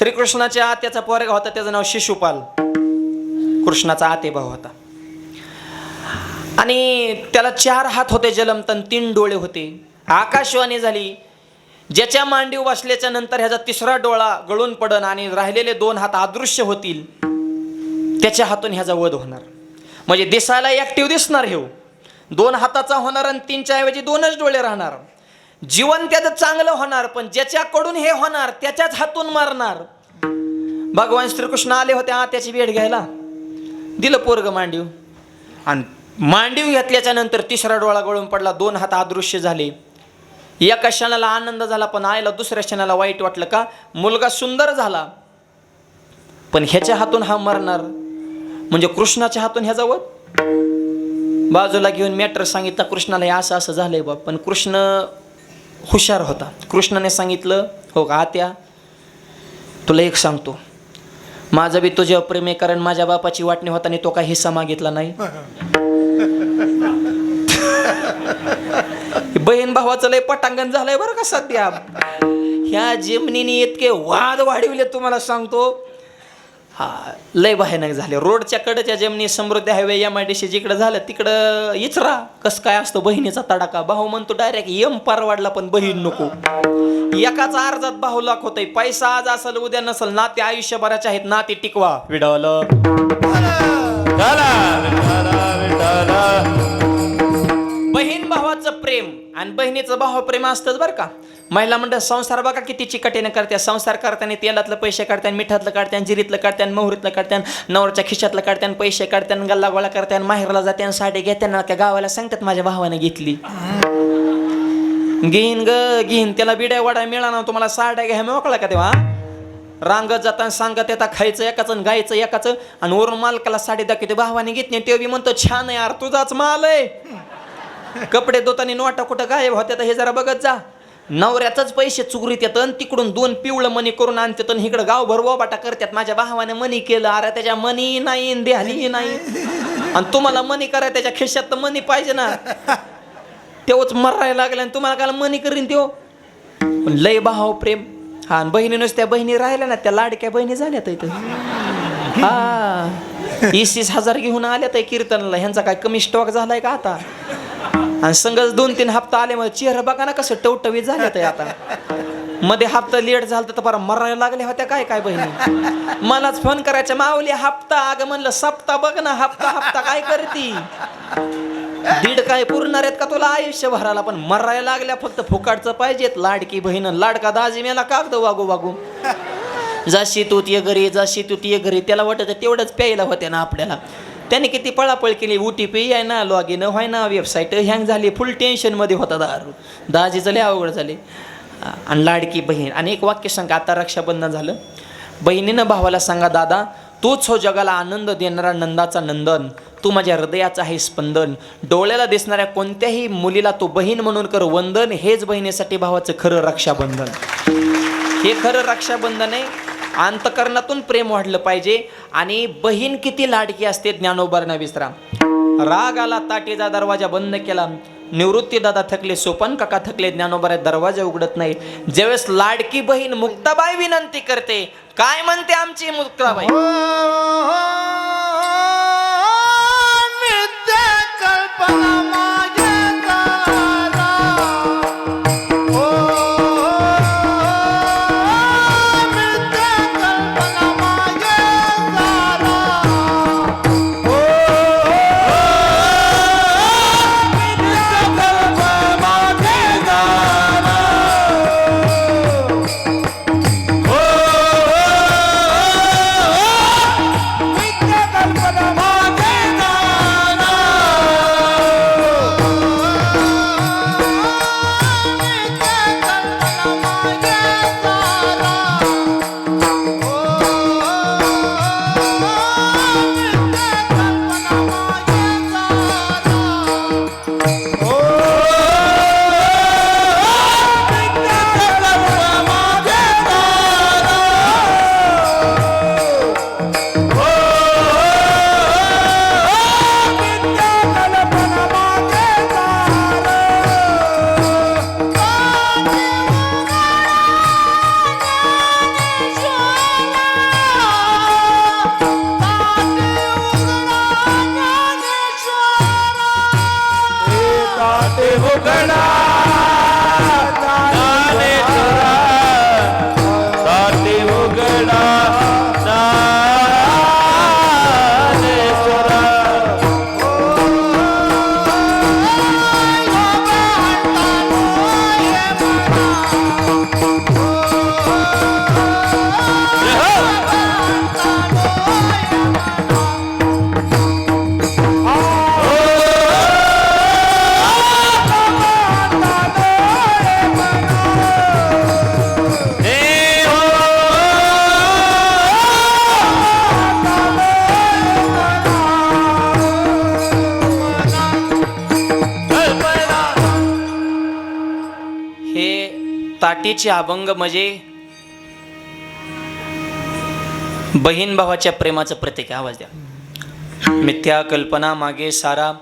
श्रीकृष्णाच्या आत्याचा पोरगा होता त्याचं नाव शिशुपाल. कृष्णाचा आते भाऊ होता. आणि त्याला चार हात होते जलमतन तीन डोळे होते. आकाशवाणी झाली. ज्याच्या मांडीव बसल्याच्या नंतर ह्याचा तिसरा डोळा गळून पडन आणि राहिलेले दोन हात अदृश्य होतील त्याच्या हातून ह्याचा वध होणार. म्हणजे दिसायला ॲक्टिव्ह दिसणार हे दोन हाताचा होणार आणि तीनच्या ऐवजी दोनच डोळे राहणार. जीवन त्याचं चांगलं होणार पण ज्याच्याकडून हे होणार त्याच्याच हातून मारणार. भगवान श्रीकृष्ण आले होते आ त्याची भेट घ्यायला. दिलं पोरग मांडीव. आणि मांडीव घेतल्याच्या नंतर तिसरा डोळा गळून पडला दोन हात अदृश्य झाले. एका क्षणाला आनंद झाला पण आईला दुसऱ्या क्षणाला वाईट वाटलं का? मुलगा सुंदर झाला. पण ह्याच्या हातून हा मरणार. म्हणजे कृष्णाच्या हातून ह्या वध बाजूला घेऊन मॅटर सांगितला कृष्णाला हे असं असं झालंय बाप पण कृष्ण हुशार होता. कृष्णाने सांगितलं हो का आत्या? तुला एक सांगतो. माझं बी तुझ्यावर प्रेम आहे कारण माझ्या बापाची वाटणी होताना तो काही हिस्सा मागितला नाही. बहीण भावाचं लय पटांगण झालंय बरं का सध्या. ह्या जिमनीने इतके वाद वाढविले तुम्हाला सांगतो. लय भयानक झाले. रोडच्या कडच्या जमिनी Samruddhi highway M I D C जिकडं झालं तिकडं इचरा. कसं काय असतं बहिणीचा तडाका भाऊ म्हणतो डायरेक्ट यम पार पण बहीण नको. एकाचा अर्जात भाऊ लाख होतय. पैसा आज असेल उद्या नसल. नाते आयुष्यभराचे आहेत नाते टिकवा. विडवलं. बहीण भावाचं प्रेम आणि बहिणीचं भाव प्रेम असतंच बरं का. महिला मंडळ संसार बघा किती चिकटीनं करते. संसार करताना तेलातलं पैसे काढत्यान मिठातलं काढत्यान जिरीतलं काढत्यान मोहरीतलं काढत्यान नवरच्या खिशातलं काढत्यान पैसे काढत्यान गल्ला गोळा करत्यान माहेरला जाते साडी घेताना त्या गावाला सांगतात माझ्या भावाने घेतली. घेईन ग घेईन. त्याला बिड्या वडा मिळाला तुम्हाला साड्या घ्या. मोकळा का तेव्हा? रांगत जाताना सांगत येता खायचं एकाचं आणि गायचं एकाचं. आणि वरून मालकाला साडी दाखवते भावाने घेतली. नाही ते बी म्हणतो छान आहे यार तुझाच माल आहे. कपडे धुताना नोटा कुठं गायब होत्या तर हे जरा बघत जा. नवऱ्याचंच पैसे चुगरीत येतं आणि तिकडून दोन पिवळं मनी करून आणतात आणि इकडं गावभर ओबाटा करतात. माझ्या भावाने मनी केलं. अरे त्याच्या मनी नाही देहाली नाही. आणि तुम्हाला मनी करा त्याच्या खिशात तर मनी पाहिजे ना. तेव्हाच मरायला लागलं आणि तुम्हाला काय मनी करीन तेव लय भाव प्रेम. हा आणि बहिणी नुसत्या बहिणी राहिल्या ना त्या लाडक्या बहिणी झाल्यात इथं. हा. वीस हजार घेऊन आल्यात कीर्तनला कीर्तनाला. ह्यांचा काय कमी स्टॉक झालाय का आता? आणि संगच दोन तीन हप्ता आले मध्ये चेहरा बघा ना कसं टवटवी झाल्यात ते आता. मध्ये हप्ता लेट झाला तर बरं मरायला लागल्या होत्या काय काय बहिणी? मलाच फोन करायच्या माऊली हप्ता अगं म्हणलं सप्ता बघ ना हप्ता हप्ता काय करती? दीड काय पुरणार आहेत का तुला आयुष्य भराला पण मरायला लागल्या फक्त फुकाटचं पाहिजेत लाडकी बहीण लाडका दाजी मेला कागद वागू वागू. जाशी तू ये घरी जाशी तू ये घरी त्याला वाटत तेवढंच प्यायला होत्या ना आपल्याला. त्याने किती पळापळ केली ओ टी पी आहे ना लॉग इन व्हाय ना वेबसाईट हँग झाली फुल टेन्शनमध्ये होता दारू. दाजीचं लय अवघड झाले. आणि लाडकी बहीण. आणि एक वाक्य सांगा आता रक्षाबंधन झालं. बहिणीनं भावाला सांगा दादा तूच हो जगाला आनंद देणारा नंदाचा नंदन. तू माझ्या हृदयाचं आहे स्पंदन. डोळ्याला दिसणाऱ्या कोणत्याही मुलीला तू बहीण म्हणून कर वंदन. हेच बहिणीसाठी भावाचं खरं रक्षाबंधन. हे खरं रक्षाबंधन आहे. अंतकरणातून प्रेम वाढलं पाहिजे आणि बहीण किती लाडकी असते ज्ञानोबारना विसरा राग आला ताटीचा दरवाजा बंद केला. निवृत्ती दादा थकले सोपन काका थकले ज्ञानोबर दरवाजा उघडत नाही. ज्यावेळेस लाडकी बहीण मुक्ताबाई विनंती करते काय म्हणते आमची मुक्ताबाई? हो, हो, हो. मातेचे अभंग म्हणजे बहीण भावाच्या प्रेमाचं प्रतीक आवाज द्या. मिथ्या कल्पना मागे सारा.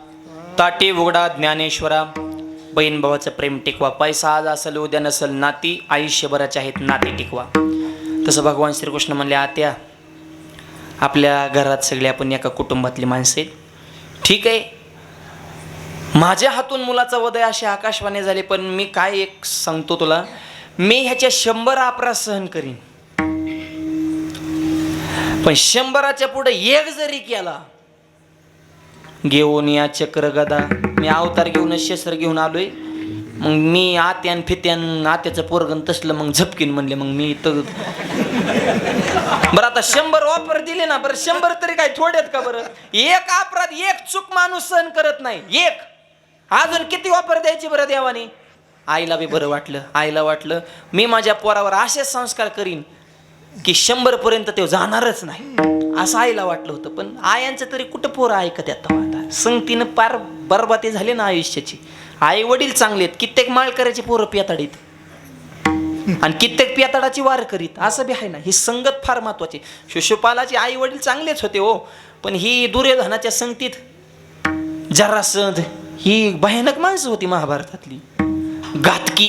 ताटे उघडा ज्ञानेश्वरा. बहीण भावाचं प्रेम टिकवा. पैसा आज असेल उद्या नसेल. नाती आयुष्यभराचे आहेत नाते टिकवा. तसं भगवान श्रीकृष्ण म्हणले आत्या आपल्या घरात सगळे आपण एका कुटुंबातली माणसं आहेत. ठीक आहे. माझ्या हातून मुलाचा उदय अशी आकाशवाणी झाले पण मी काय एक सांगतो तुला? मी ह्याच्या शंभर अपराध सहन करीन. पण शंभराच्या पुढे एक जरी केला घेऊन या चक्र गदा मी अवतार घेऊन शस्त्र घेऊन आलोय. मग मी आत्यान फित्यान आत्याचं पोरगण तसलं मग झपकीन म्हणले मग मी तर बरं आता शंभर ऑफर दिले ना बरं शंभर तरी काय थोड्यात का बरं? एक अपराध एक चूक माणूस सहन करत नाही. एक. अजून किती ऑफर द्यायची बरं देवानी? आईला बी बरं वाटलं आईला वाटलं. मी माझ्या पोरावर असे संस्कार करीन की शंभरपर्यंत ते जाणारच नाही. असं आईला वाटलं होतं. पण आयांचं तरी कुठं पोरं ऐकत येतं आता? संगतीनं पार बरबाती झाली ना आयुष्याची. आई वडील चांगले आहेत. कित्येक माळ पोरं पियाताडीत. आणि कित्येक पियाताडाची वार करीत. असं बी आहे ना. ही संगत फार महत्वाची. शिशुपालाचे आई वडील चांगलेच होते हो. पण ही दुर्योधनाच्या संगतीत जरासंध ही भयानक माणसं होती महाभारतातली. घातकी.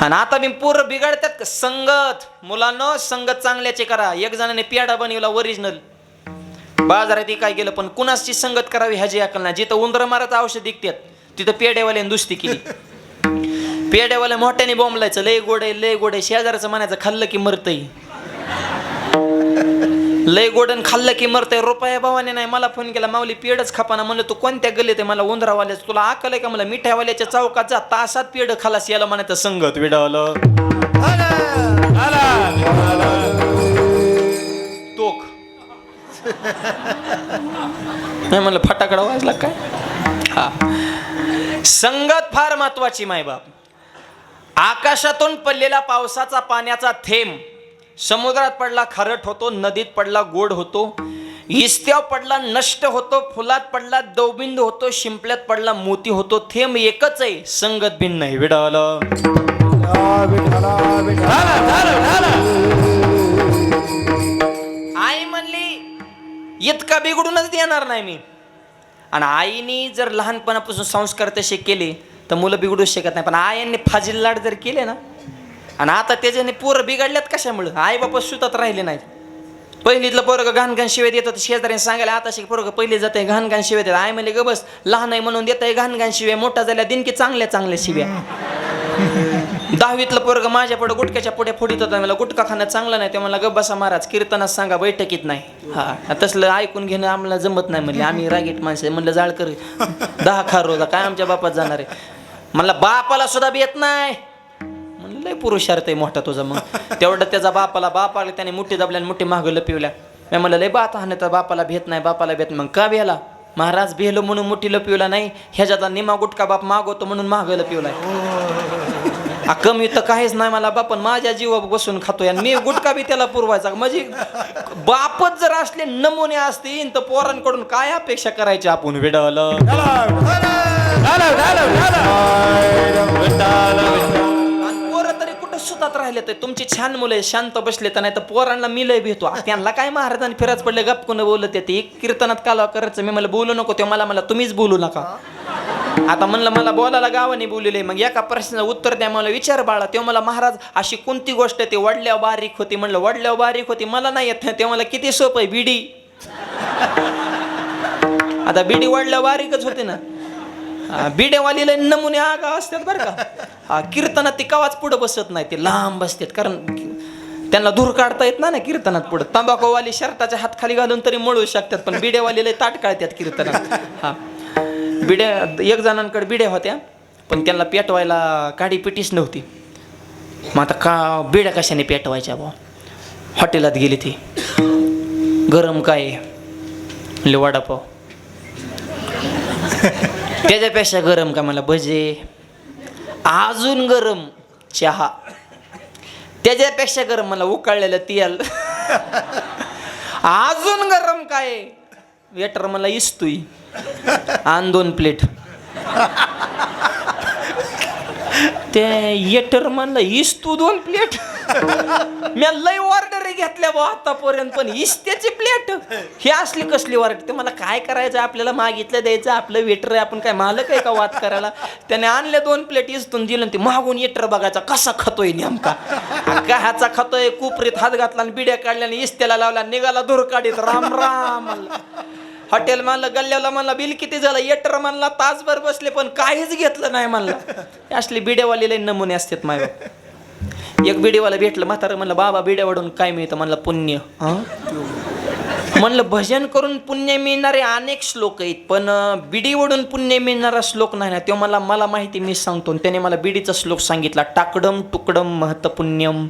आणि आता मी पूर्ण बिघडतात का? संगत. मुलांना संगत चांगल्याचे करा. एक जणाने पेडा बनवला ओरिजिनल बाजारात काय गेलं पण कुणाची संगत करावी ह्याची अकल नाही. जिथं उंदर मारायचं औषध विकतात तिथं पेड्यावाल्याने दुसती केली. पेड्यावाल्या मोठ्याने बोंबलायचं. लय गोडे लय गोडे. शेजारचं म्हणायचं खाल्लं की मरतय. लय गोडन खाल्लं की मरतय. रुपया भावाने नाही मला फोन केला माऊली पेडच खापाना म्हणलं तू कोणत्या गल्लीत आहे? मला उंदरावाल्याचं. तुला आकल आहे का? मला मिठावाल्याच्या चौकात जा. तासात पेड खालास याला म्हणायचं संगत विडावलं. तोक. नाही म्हणलं फटाकडा वाजला काय? हा. संगत फार महत्वाची मायबाप. आकाशातून पडलेला पावसाचा पाण्याचा थेंब. समुद्रात पडला खारट होतो नदीत पडला गोड होतो इस्त्याव पडला नष्ट होतो फुलात पडला दौबिंद होतो शिंपल्यात पडला मोती होतो थेंब एकच आहे संगत भिन्न आहे विडावलं आई म्हणली इतका बिघडूनच देणार नाही मी. आणि आईने जर लहानपणापासून संस्कार तसे केले तर मुलं बिघडू शकत नाही. पण आईने फाजील लाड जर केले ना आणि आता त्याच्याने पोरं बिघडल्यात कशामुळं? आई बापा सुतात राहिले नाहीत. पहिलीतलं पोरग घाण घाण शिवाय देत होतं. शेजाऱ्याने सांगायला आता शिक पोरग पहिले जाते घाण घाण शिवाय देत. आई म्हणले ग बस लहान आहे म्हणून देत आहे घाण घाण शिवाय. मोठा झाल्या दिनकी चांगल्या चांगल्या शिव्या. दहावीतलं पोरग माझ्या पुढे गुटक्याच्या पुढे फोडीत होता. मला गुटखा खाणं चांगलं नाही. ते मला ग बसा महाराज कीर्तनात सांगा बैठकीत नाही. हा तसलं ऐकून घेणं आम्हाला जमत नाही म्हणले. आम्ही रागीट माणसं. म्हणलं जाळ कर दहा खार रोजा काय आमच्या बापात जाणार आहे? म्हणलं बापाला सुद्धा बी येत नाही. लय पुरुषार्थ आहे मोठा तुझा मग. तेवढं त्याचा बापाला बापाला त्याने मुठी दाबल्या आणि मुठी मागं लपिवल्या. मी म्हणलं लय बात हा तर बापाला भेट नाही बापाला भेट मग का भेला? महाराज भेलो म्हणून मुठी लपिवला नाही. ह्याच्यातला निमा गुटका बाप मागवतो म्हणून मागं लपिवलाय. आ, कमी तर काहीच नाही मला बापन माझ्या जीवा बसून खातोय आणि मी गुटखा बी त्याला पुरवायचा. म्हणजे बापच जर असले नमुने असतील तर पोरांकडून काय अपेक्षा करायची आपण विडवलं सुतात राहिले तर तुमची छान मुलं आहे, शांत बसले तर नाही तर पोरांना मी लय भेटतो त्यांना काय महाराजांनी फिरत पडले गपकून बोलत येते? कीर्तनात काला करायचं मी मला बोलू नको ते मला मला तुम्हीच बोलू नका. आता म्हणलं मला बोलायला गावाने बोलले मग एका प्रश्नाचं उत्तर द्या मला विचार बाळा. तेव्हा मला महाराज अशी कोणती गोष्ट ते वडल्यावर बारीक होती म्हणलं वडल्यावर बारीक होती. मला नाही येत. तेव्हा मला किती सोपं आहे बिडी. आता बिडी वडल्यावर बारीकच होते ना. हा, बिडेवालीला नमुने आगा असतात बरं का. हा कीर्तनात ती कवाच पुढं बसत नाही ते लांब बसतात. कारण त्यांना धूर काढता येत ना ना कीर्तनात पुढे. तंबाखूवाली शर्टाच्या हात खाली घालून तरी मळू शकतात पण बिड्यावाले ताट काढतात कीर्तनात. हा. बिड्या एक जणांकडे बिड्या होत्या पण त्यांना पेटवायला काडी पिटीच नव्हती. मग आता का बिड्या कशाने पेटवायच्या बा हॉटेलात गेली ती. गरम काय? वडापाव. त्याच्यापेक्षा गरम का मला भजे? अजून गरम चहा. त्याच्यापेक्षा गरम मला उकाळलेलं तियाल अजून गरम काय? वेटर मला इसतोय. आण दोन प्लेट. ते येटर म्हणलं इस्तू दोन प्लेट मी लय ऑर्डर घेतल्या बा आतापर्यंत पण इस्त्याची प्लेट हे असली कसली ऑर्डर ते मला काय करायचं? आपल्याला मागितलं द्यायचं? आपलं वेटर आहे आपण काय मालक आहे का वाद करायला? त्याने आणले दोन प्लेट इस्तून दिलं आणि ते मागून येटर बघायचा कसा खातोय नेमका? काय ह्याचा खातोय कुपरीत हात घातला आणि बिड्या काढल्या आणि इस्त्याला लावला निघाला धूर काढीत. राम राम हॉटेल मानलं गल्ल्याला म्हणलं बिल किती झालं येटर मानला तासभर बसले पण काहीच घेतलं नाही म्हणलं असले बिड्यावाले लय नमुने असतात माय एक बिडीवाला भेटलं म्हातारं म्हणलं बाबा बिड्यावाडून काय मिळतं? म्हणलं पुण्य. म्हणलं भजन करून पुण्य मिळणारे अनेक श्लोक आहेत पण बिडीवडून पुण्य मिळणारा श्लोक नाही ना. तो मला मला माहिती मी सांगतो. आणि त्याने मला बिडीचा श्लोक सांगितला टाकडम तुकडम महत पुण्यम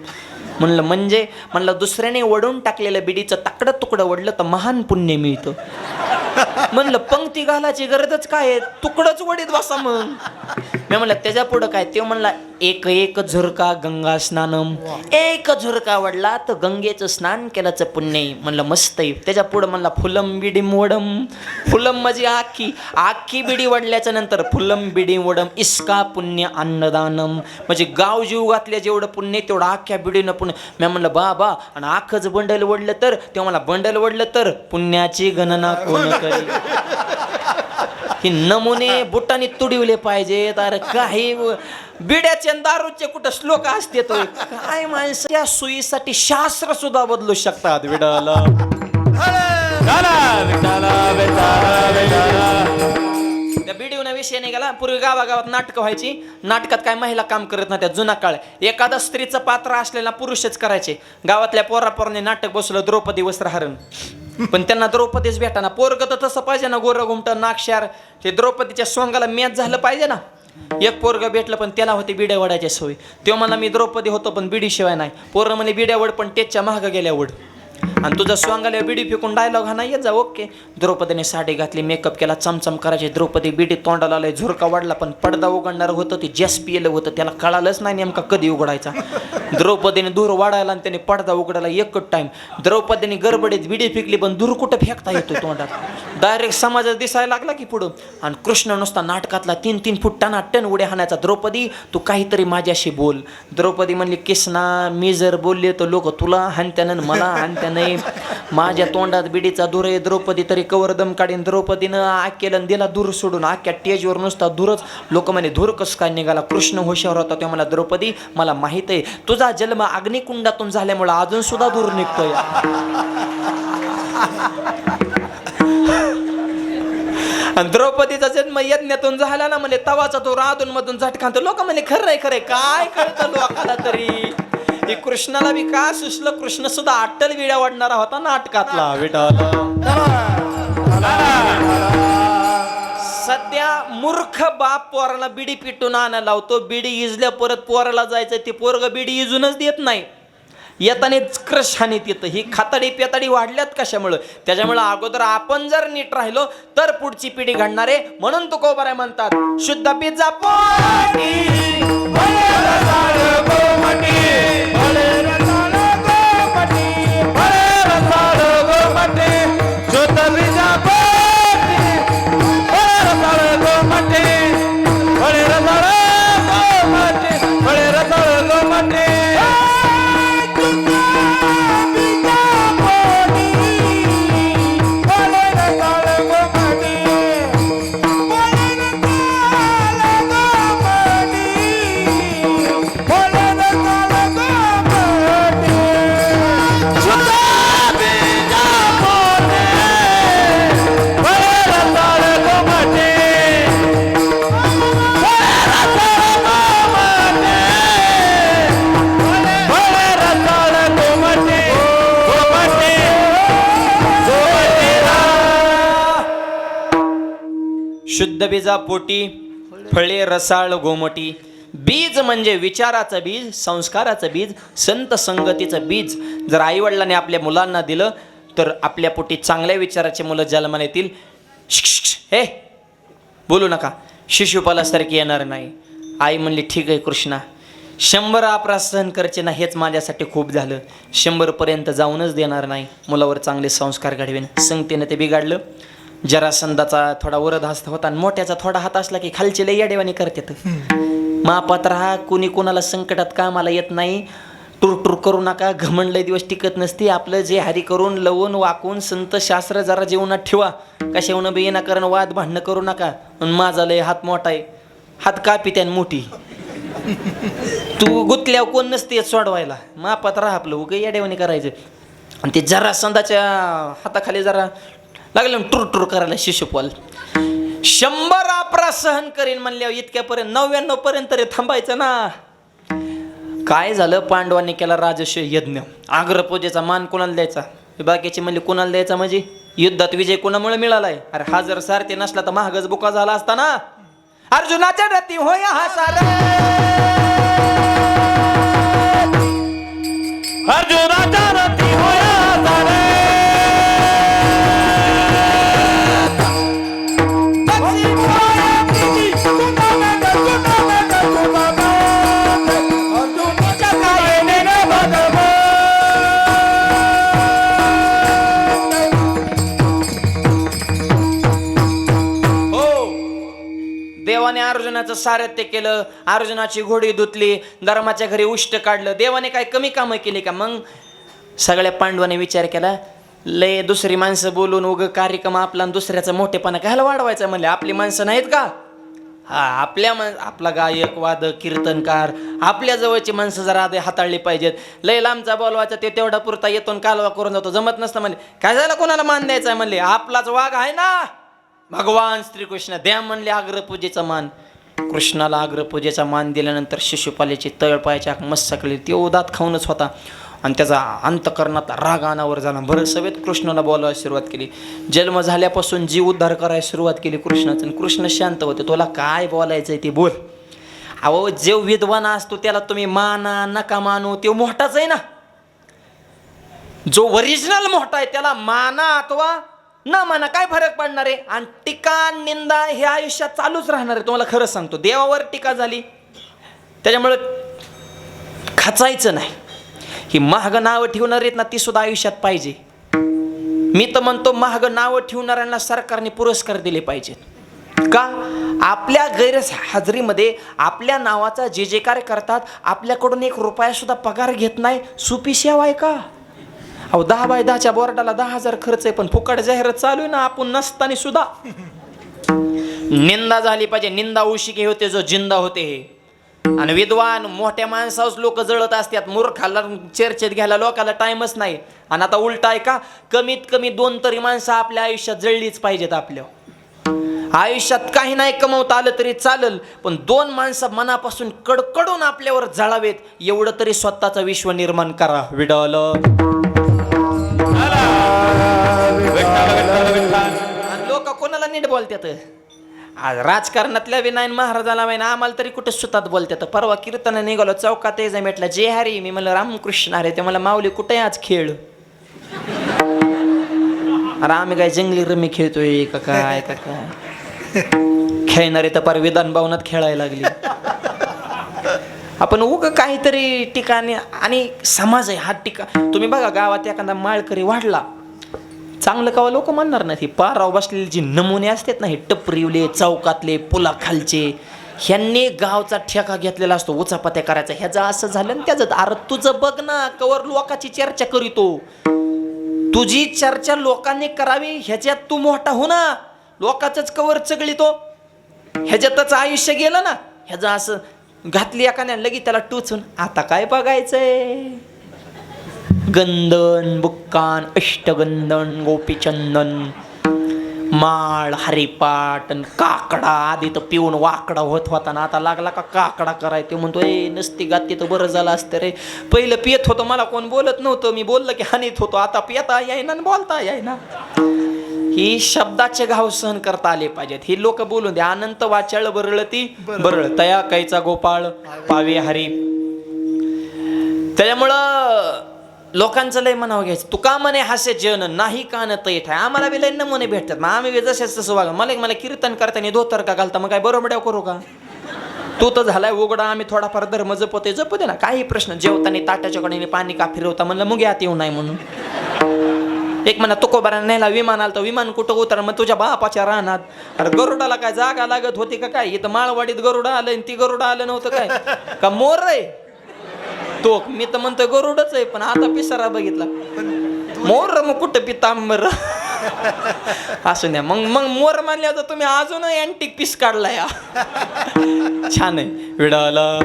म्हणलं म्हणजे? म्हणलं दुसऱ्याने वडून टाकलेलं बिडीचं ताकडं तुकडं वडलं तर महान पुण्य मिळतं. म्हणलं पंक्ती घालायची गरजच काय आहे? तुकडच वडीत बसा मग. मी म्हणलं त्याच्या पुढं काय? ते म्हणला एक एक झुरका गंगा स्नानम. एक झुरका वडला तर गंगेचं स्नान केल्याचं पुण्य म्हणलं मस्त आहे. त्याच्या पुढं म्हणला फुलम बिडीम वडम फुलम म्हणजे आखी. आखी बिडी वडल्याच्या नंतर फुलम बिडी वडम इस्का पुण्य अन्नदानम. म्हणजे गाव जीव घातल्या जेवढं पुण्य तेवढं आख्या बिडीनं पुण्य. मी म्हणलं बाबा आणि आखच बंडल वडलं तर? तेव्हा मला बंडल वडलं तर पुण्याची गणना कोण करेल? ही नमुने बुटाने तुडिवले पाहिजेत. अरे काही बिड्याचे दारूचे कुठं श्लोक असते तो. काय माणसं त्या सुईसाठी शास्त्र सुद्धा बदलू शकतात विडाला त्या बिडिओना विषय नाही गेला. पूर्वी गावागावात नाटकं व्हायची. नाटकात काय महिला काम करत नव्हत्या जुना काळ. एखादा स्त्रीचं पात्र असलेला पुरुषच करायचे. गावातल्या पोरापोराने नाटक बसलं द्रौपदी वस्त्रहरण. पण त्यांना द्रौपदीच भेटाना. पोरग तर तसं पाहिजे ना गोरं घुमट नाक्षार ते द्रौपदीच्या सोंगाला मॅच झालं पाहिजे ना. एक पोरग भेटलं पण त्याला होते बिड्या वडाच्या सोय. तेव्हा मला मी द्रौपदी होतो पण बिडीशिवाय नाही. पोरं म्हणे बिड्या वड पण त्याच्या महाग गेल्या वड. आणि तुझं स्वांगाला बिडी फेकून डायलॉग हा नाही जा ओके द्रौपदीने साडी घातली मेकअप केला चमचम करायची. द्रौपदी बिडी तोंडाला आलं झुरका वाढला पण पडदा उघडणार होतं ते जस पियलं होतं त्याला कळालंच नाही नेमका कधी उघडायचा. द्रौपदीने दूर वाढायला आणि त्याने पडदा उघडायला एकच टाइम द्रौपदीने गडबडीत बिडी फेकली पण दूर कुठं फेकता येतो तोंडात? डायरेक्ट समाजात दिसायला लागला की पुढं? आणि कृष्ण नुसता नाटकातला तीन तीन फूट टना टन उड्या हाणायचा. द्रौपदी तू काहीतरी माझ्याशी बोल. द्रौपदी म्हणली किसना मी जर बोलले तर लोक तुला हानत्यानं मला हानत्यानं नाही. माझ्या तोंडात बिडीचा धुर आहे. द्रौपदी तरी कवर दम काढीन. द्रौपदीनं आग दिला धूर सोडून. आख्या टेजवर नुसता धूरच. लोक म्हणे धूर कस काय निघाला? कृष्ण हुशार होता. तेव्हा मला द्रौपदी मला माहीत आहे. तुझा जन्म अग्निकुंडातून झाल्यामुळे अजून सुद्धा धूर निघतोय. आणि द्रौपदीचा जन्म यज्ञातून झाला ना म्हणे तवाचा तो राधून मधून झटकांत लोक म्हणे खरंय खरंय काय कळतं लोकाला तरी? हे कृष्णाला बी का सुचलं? कृष्ण सुद्धा अट्टल विड्या वाढणारा होता नाटकातला. सध्या मूर्ख बाप पोराला बिडी पिटून आणायला लावतो. बिडी इजल्या परत पोराला जायचं ते पोरग बिडी इजूनच देत नाही. येतानेच क्रश हानीत येतं ही खाताडी पेताडी वाढल्यात कशामुळं? त्याच्यामुळं अगोदर आपण जर नीट राहिलो तर पुढची पिढी घडणार आहे. म्हणून तो आहे म्हणतात शुद्ध पिझ्झा पोटी बीजा पोटी फळे रसाळ गोमटी. बीज म्हणजे विचाराचं बीज संस्काराचं बीज संत संगतीचं बीज. जर आईवडिलांनी आपल्या मुलांना दिलं तर आपल्या पोटी चांगल्या विचाराचे मुलं जन्माला येतील. हे बोलू नका. शिशुपालासारखी येणार नाही. आई म्हणली ठीक आहे कृष्णा. शंभर अपराध सहन करचे ना हेच माझ्यासाठी खूप झालं. शंभरपर्यंत जाऊनच देणार नाही. मुलावर चांगले संस्कार घडवेन. संगतीनं ते बिघाडलं. जरासंदाचा थोडा वरद हस्त होता आणि मोठ्याचा थोडा हात असला की खालचे लई याडेवानी करतात. मापात राहा कुणी कुणाला संकटात कामाला येत नाही. टूर टूर करू नका घमंड लय दिवस टिकत नसते. आपलं जे हरी करून लवून वाकून संत शास्त्र जरा जीवनात ठेवा. कशावून बी येणं कारण वाद भांडणं करू नका. आणि माझा लय हात मोठा आहे. हात कापी त्यान मोठी. तू गुतल्यावर कोण नसते सोडवायला. मापात राहा आपलं उग येडेवानी करायचं. आणि ते जरा संदाच्या हाताखाली जरा लागलं ना टूर टूर करायला शिशुपाल. शंभर अपराध सहन करीन म्हणल्यावर इतक्यापर्यंत नव्याण्णव पर्यंत तरी थांबायचं ना. काय झालं? पांडवांनी केला राजस्व यज्ञ. आग्रपूजेचा मान कोणाला द्यायचा? बाकीचे म्हणजे कोणाला द्यायचा म्हणजे? युद्धात विजय कोणामुळे मिळालाय? अरे हा जर सारथी नसला तर महागच बुका झाला असता ना. अर्जुनाच्या रती होय हा सार अर्जुनाच्या रथी होया अर्जुनाचं सारथ्य केलं अर्जुनाची घोडी धुतली धर्माच्या घरी उष्ट काढलं. देवाने काय कमी कामं केली का? मग सगळ्या पांडवाने विचार केला लय दुसरी माणसं बोलून उग कार्यक्रम आपला दुसऱ्याचा मोठेपणा कायला वाढवायचा म्हणले? आपली माणसं नाहीत का? हा आपल्या माण आपला गायक वाद कीर्तनकार आपल्या जवळची माणसं जरा आधी हाताळली पाहिजेत. लय लांबचा बोलवायचा ते तेवढा पुरता येतो कालवा करून जातो. जमत नसतं म्हणले. काय झालं कोणाला मान द्यायचा आहे म्हणले? आपलाच वाघ आहे ना? भगवान श्रीकृष्ण द्या म्हणले आग्रहपूजेचा मान. कृष्णाला अग्रपूजेचा मान दिल्यानंतर शिशुपालेची तळपायाच्या मस्तकली ते उदात खाऊनच होता. आणि त्याचा अंतकरणात राग अनावर झाला. बरं सवेत कृष्णाला बोलायला सुरुवात केली. जन्म झाल्यापासून जीव उद्धार करायला सुरुवात केली कृष्णाचं. आणि कृष्ण शांत होते. तुला काय बोलायचं आहे ते बोल. अहो जे विद्वान असतो त्याला तुम्ही माना नका मानू. तो मोठाच आहे ना. जो ओरिजिनल मोठा आहे त्याला माना अथवा न म्हणा काय फरक पडणार आहे? आणि टीका निंदा हे आयुष्यात चालूच राहणार आहे तुम्हाला खरंच सांगतो. देवावर टीका झाली त्याच्यामुळे खचायचं नाही. ही महाग नावं ठेवणारी आहेत ना ती सुद्धा आयुष्यात पाहिजे. मी तर म्हणतो महाग नावं ठेवणाऱ्यांना सरकारने पुरस्कार दिले पाहिजेत. का? आपल्या गैरहजरीमध्ये आपल्या नावाचा जे जे कार्य करतात आपल्याकडून एक रुपयासुद्धा पगार घेत नाही सुपी सेवा आहे का? अहो दहा बाय दहाच्या बोर्डाला दहा हजार खर्च आहे पण फुकट जाहिरात चालू आहे ना आपण नसताना सुद्धा. निंदा झाली पाहिजे. निंदा उशिके होते जो जिंदा होते हे. आणि विद्वान मोठ्या माणसाच लोक जळत असतात. मूर्खाला चर्चेत घ्यायला लोकाला टाइमच नाही. आणि आता उलट आहे का? कमीत कमी दोन तरी माणसं आपल्या आयुष्यात जळलीच पाहिजेत आपल्या. आयुष्यात काही नाही कमवता आलं तरी चालल पण दोन माणसं मनापासून कडकडून आपल्यावर जळावेत. एवढं तरी स्वतःचा विश्व निर्माण करा. लोक कोणाला नीट बोलतात आज राजकारणातल्या विनायन महाराजाला माहिती आम्हाला तरी कुठे सुतात बोलतात परवा कीर्तन निघालो चौकात ये म्हटलं जे हरी मी म्हणलं रामकृष्ण अरे ते मला माऊली कुठे आज खेळ? अरे आम्ही काय जंगली रमी खेळतोय का काय का काय? खेळणारे तर पार विधान भवनात खेळायला लागली. आपण उग काहीतरी ठिकाणी आणि समाज आहे हा टिका तुम्ही बघा गावात एखादा माळकरी वाढला चांगलं कावा लोक म्हणणार नाही पाराव बसलेले जे नमुने असतात ना हे टपरीवले चौकातले पुलाखालचे ह्यांनी गावचा ठेका घेतलेला असतो उचापात्या करायचा. ह्याचं असं झालं आणि त्याचं अरे तुझं बघ ना कवर लोकाची चर्चा करीतो. तुझी चर्चा लोकांनी करावी ह्याच्यात तू मोठा हो ना. लोकांचंच कवर चगळीतो. ह्याच्यातच आयुष्य गेलं ना. ह्याचं असं घातली एकाने लगेच त्याला टोचून आता काय बघायचंय? गंधन बुक्कान अष्टगंधन गोपीचंदन माळ हरिपाट काकडा आधी तर पिऊन वाकडा होत होता ना आता लागला का काकडा कराय? ते म्हणतो ए नसती गाती तर बरं झालं असतं रे. पहिलं पियत होतं मला कोण बोलत नव्हतं. मी बोललं की हानीत होतो. आता पियता यायना बोलता यायना ही शब्दाचे घाव सहन करता आले पाहिजेत. ही लोक बोलून दे अनंत वाचाळ बरळती बरळ. तया कैचा गोपाळ पावे हरी. त्याच्यामुळं लोकांचं लय म्हणावं घ्यायचं. तुका म्हणे हास्य जेवण नाही कान तैठ आहे. आम्हाला बी लय नमुने भेटतात. मग आम्ही बी जसे तसं वागा मला मला कीर्तन करताना धोतर का घालता? मग काय बरोबर करू का? तू तर झालाय उघडा. आम्ही थोडाफार धर्म जपते जपते ना. काही प्रश्न. जेवताना ताटाच्या कडेने पाणी का फिरवता? म्हणलं मग यात येऊ नाही म्हणून. एक म्हणा तुकोबारा नेला विमान आलं तर विमान कुठं उतर मग तुझ्या बापाच्या राहणार अरे गरुडाला काय जागा लागत होती का काय? इथं माळवाडीत गरुडा आलं ती गरुडा आलं नव्हतं काय? का मोर आहे तो मी तर म्हणतो गरुडच आहे पण आता पिसारा बघितला. मोर मग कुठं पितांबर असू द्या मग मग मोर मानल्या तर तुम्ही अजून अँटिक पीस काढला या. छान आहे विडाला.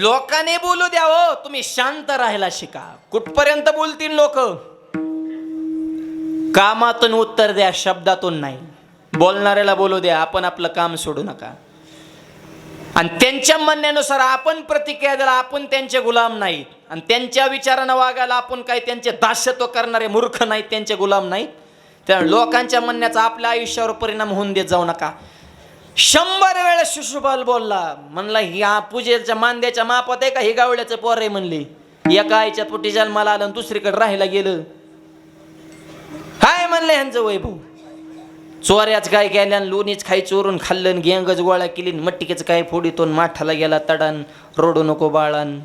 लोकांनी बोलू द्या हो तुम्ही शांत राहायला शिका. कुठपर्यंत बोलतील लोक? कामातून उत्तर द्या शब्दातून नाही. बोलणाऱ्याला बोलू द्या आपण आपलं काम सोडू नका. आणि त्यांच्या म्हणण्यानुसार आपण प्रतिक्रिया द्यायला आपण त्यांचे गुलाम नाहीत. आणि त्यांच्या विचारानं वागायला आपण काही त्यांचे दास्यत्व करणारे मूर्ख नाहीत त्यांचे गुलाम नाहीत. त्या लोकांच्या म्हणण्याचा आपल्या आयुष्यावर परिणाम होऊन देत जाऊ नका. शंभर वेळेस शिशुपाल बोलला म्हणला ह्या पूजेच्या मांद्याच्या मापात आहे का? हे गावड्याचं पोर आहे म्हणली. एका आईच्या पोटी जन्माला आलं दुसरीकडे राहायला गेलं. काय म्हणलं ह्यांचं वैभव. चोऱ्याच काय गेल्यान लोणीच खाई चोरून खाल्लं गेंगच गोळा केली न मट्टिकेच काय फोडीतून माठाला गेला तडान रोडू नको बाळान.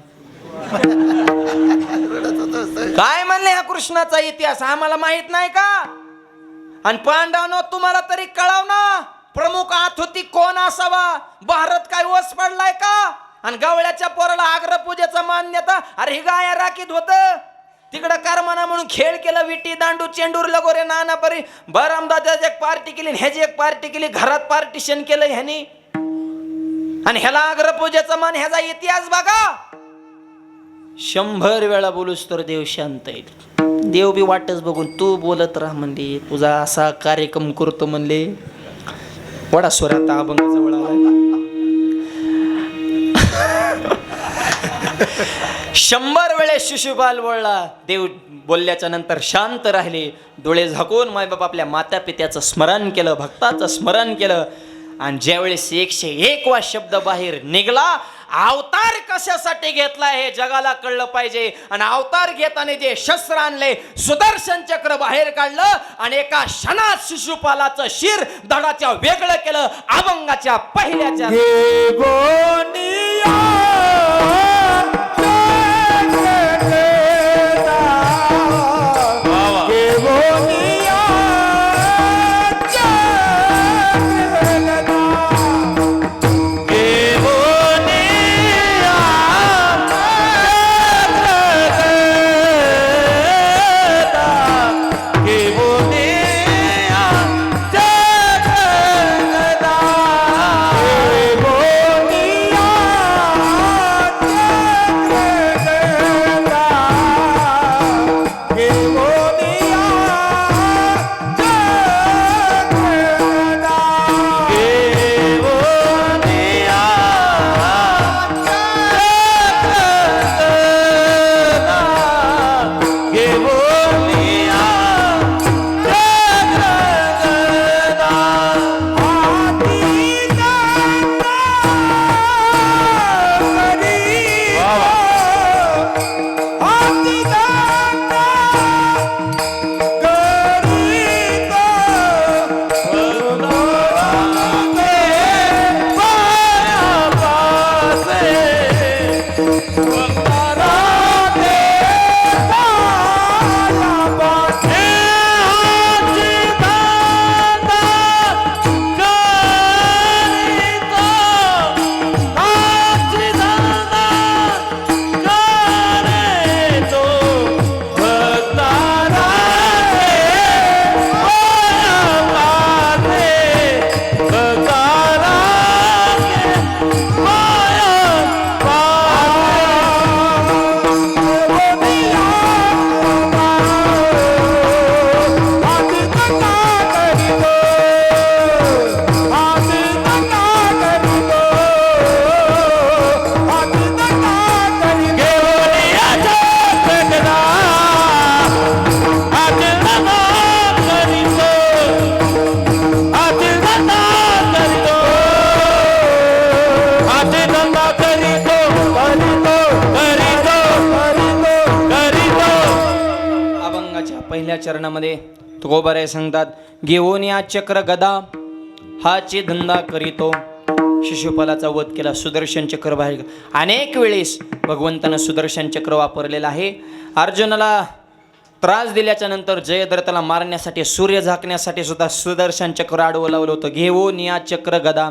काय म्हणले हा कृष्णाचा इतिहास? आम्हाला माहीत नाही का? आणि पांडवांनो तुम्हाला तरी कळाव ना प्रमुख आत होती कोण असावा? भारत काय वस पडलाय का? आणि गवळ्याच्या पोराला आग्र पूजेचा मान्यता अरे ही गाया राखीत होतं. तिकडं करमाना म्हणून खेळ केला विटी दांडू चेंडूर लगोरे नाना परी. बरमदादाची एक पार्टी केली ह्याची एक पार्टी केली घरात पार्टीशन केलं ह्यानी. आणि ह्याला आग्र पूजेचा मान ह्याचा इतिहास बघा. शंभर वेळा बोलूस तर देव शांत येईल देव बी वाटच बघून तू बोलत राह म्हणले. तुझा असा कार्यक्रम करतो म्हणले. वडा स्वरात अभंग जवळ शंभर वेळेस शिशुपाल बोलला. देव बोलल्याच्या नंतर शांत राहिले. डोळे झाकून मायबाप आपल्या माता पित्याचं स्मरण केलं भक्ताचं स्मरण केलं. आणि ज्यावेळेस एकशे एक वा शब्द बाहेर निघला अवतार कशासाठी घेतला हे जगाला कळलं पाहिजे. आणि अवतार घेताना जे शस्त्र आणले सुदर्शन चक्र बाहेर काढलं आणि एका क्षणात शिशुपालाचं शिर दडाच्या वेगळं केलं अभंगाच्या पहिल्याच्या तुकोबाऱ्या सांगतात घेऊन या चक्र गदा हाची धंदा करीतो. शिशुपालाचा वध केला सुदर्शन चक्र बाहेर अनेक वेळेस भगवंतानं सुदर्शन चक्र वापरलेलं आहे. अर्जुनाला त्रास दिल्याच्या नंतर जयद्रथाला मारण्यासाठी सूर्य झाकण्यासाठी सुद्धा सुदर्शन चक्र आडवं लावलं होतं. घेऊन या चक्र गदा